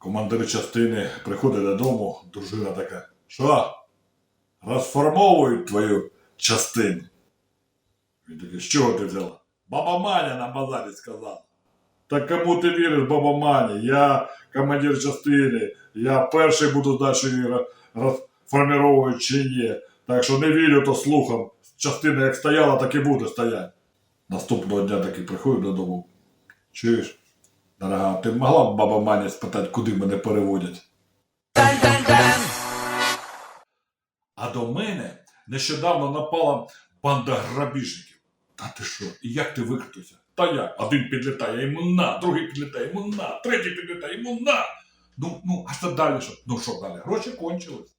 Командир частини приходить додому, дружина така. Що? Розформовують твою частину. Він такий, з чого ти взяла? Баба Маня на базарі сказала. Та кому ти віриш, баба Мані? Я командир частини, я перший буду знати, що чи ні. Так що не вірю то слухам. Частина як стояла, так і буде стояти. Наступного дня таки приходить додому. Чуєш? Дорога, ти могла б баба Маня спитати, куди мене переводять? А до мене нещодавно напала банда грабіжників. Та ти що? І як ти викрутився? Та я. Один підлітає йому на, другий підлітає йому на, третій підлітає йому на. Ну, ну, а що далі що? Ну що далі? Гроші кончились.